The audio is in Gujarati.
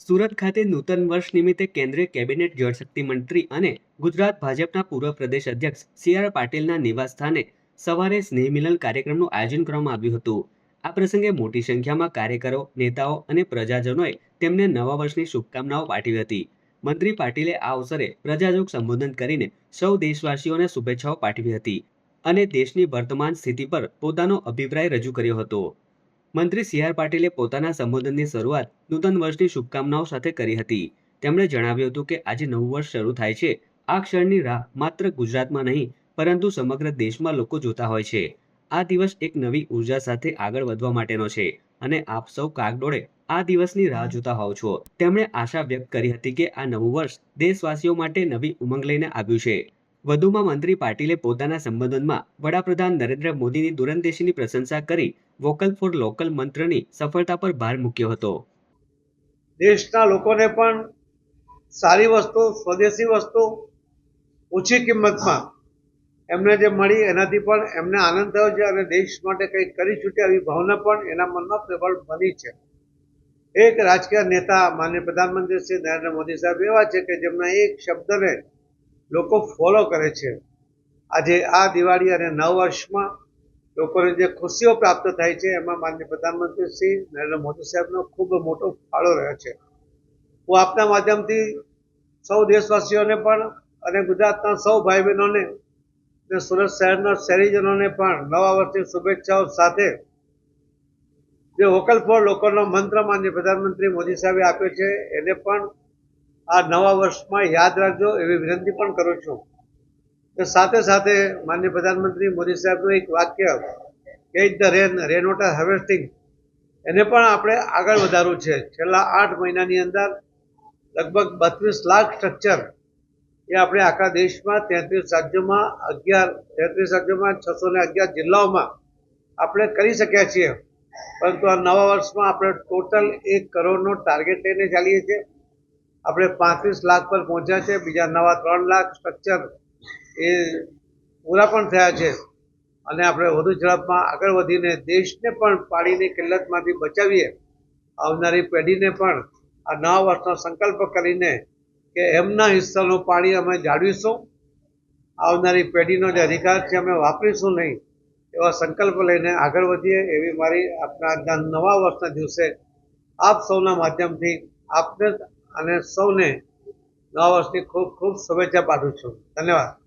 સુરત ખાતે નૂતન વર્ષ નિમિત્તે કેન્દ્રીય કેબિનેટ જળશક્તિ મંત્રી અને ગુજરાત ભાજપના પૂર્વ પ્રદેશ અધ્યક્ષ સી આર પાટીલના નિવાસ સ્થાને સવારે સ્નેહ મિલન કાર્યક્રમનું આયોજન કરવામાં આવ્યું હતું. આ પ્રસંગે મોટી સંખ્યામાં કાર્યકરો, નેતાઓ અને પ્રજાજનોએ તેમને નવા વર્ષની શુભકામનાઓ પાઠવી હતી. મંત્રી પાટીલે આ અવસરે પ્રજાજોગ સંબોધન કરીને સૌ દેશવાસીઓને શુભેચ્છાઓ પાઠવી હતી અને દેશની વર્તમાન સ્થિતિ પર પોતાનો અભિપ્રાય રજૂ કર્યો હતો. મંત્રી સી આર પાટીલે પોતાના સંબોધનની શરૂઆત નૂતન વર્ષની શુભકામનાઓ સાથે કરી હતી. તેમણે જણાવ્યું હતું કે આજે નવું વર્ષ શરૂ થાય છે. આ ક્ષણની રાહ માત્ર ગુજરાતમાં નહીં, પરંતુ સમગ્ર દેશમાં લોકો જોતા હોય છે. આ દિવસ એક નવી ઊર્જા સાથે આગળ વધવા માટેનો છે અને આપ સૌ કાગડોળે આ દિવસની રાહ જોતા હોવ છો. તેમણે આશા વ્યક્ત કરી હતી કે આ નવું વર્ષ દેશવાસીઓ માટે નવી ઉમંગ લઈને આવ્યું છે. વધુમાં મંત્રી પાટીલે પોતાના સંબોધનમાં વડાપ્રધાન નરેન્દ્ર મોદીની દૂરંદેશીની પ્રશંસા કરી વોકલ ફોર લોકલ મંત્રની સફળતા પર ભાર મૂક્યો હતો. દેશના લોકોને પણ સારી વસ્તુ, સ્વદેશી વસ્તુ, ઓછી કિંમતમાં એમને જે મળી, એનાથી પણ એમને આનંદ થયો છે અને દેશ માટે કંઈક કરી છૂટ્યા એવી ભાવના પણ એના મનમાં પ્રબળ બની છે. એક રાજકીય નેતા માન્ય પ્રધાનમંત્રી શ્રી નરેન્દ્ર મોદી સાહેબ એવા છે કે જેમના એક શબ્દને લોકો ફોલો કરે છે. આજે આ દિવાળી અને નવ વર્ષમાં લોકોને જે ખુશીઓ પ્રાપ્ત થાય છે, એમાં માન્ય પ્રધાનમંત્રી શ્રી નરેન્દ્ર મોદી સાહેબનો ખૂબ મોટો ફાળો રહ્યો છે. હું આપના માધ્યમથી સૌ દેશવાસીઓને પણ અને ગુજરાતના સૌ ભાઈ બહેનોને અને સુરત શહેરના શહેરીજનોને પણ નવા વર્ષની શુભેચ્છાઓ સાથે જે વોકલ ફોર લોકોનો મંત્ર માન્ય પ્રધાનમંત્રી મોદી સાહેબે આપ્યો છે, એને પણ આ નવા વર્ષમાં યાદ રાખજો એવી વિનંતી પણ કરું છું. સાથે સાથે માનનીય પ્રધાનમંત્રી મોદી સાહેબનું એક વાક્ય catch the rain rain water harvesting, એને પણ આપણે આગળ વધારવું છે. છેલ્લા આઠ મહિનાની અંદર લગભગ બત્રીસ લાખ સ્ટ્રક્ચર એ આપણે આખા દેશમાં તેત્રીસ રાજ્યોમાં અગિયાર, તેત્રીસ રાજ્યોમાં છસો ને અગિયાર જિલ્લાઓમાં આપણે કરી શક્યા છીએ. પરંતુ આ નવા વર્ષમાં આપણે ટોટલ એક કરોડનો ટાર્ગેટ લઈને ચાલીએ છીએ. આપણે પાંત્રીસ લાખ પર પહોંચ્યા છે. બીજા નવા ત્રણ લાખ સ્ટ્રક્ચર એ પૂરા પણ થયા છે. અને આપણે વધુ ઝડપમાં આગળ વધીને દેશને પણ પાણીની કિલ્લતમાંથી બચાવીએ. આવનારી પેઢીને પણ આ નવા વર્ષનો સંકલ્પ કરીને કે એમના હિસ્સાનું પાણી અમે જાળવીશું. આવનારી પેઢીનો જે અધિકાર છે અમે વાપરીશું નહીં, એવા સંકલ્પ લઈને આગળ વધીએ એવી મારી આપણા નવા વર્ષના દિવસે આપ સૌના માધ્યમથી આપને અને સૌને નવા વર્ષની ખૂબ ખૂબ શુભેચ્છા પાઠવું છું. ધન્યવાદ.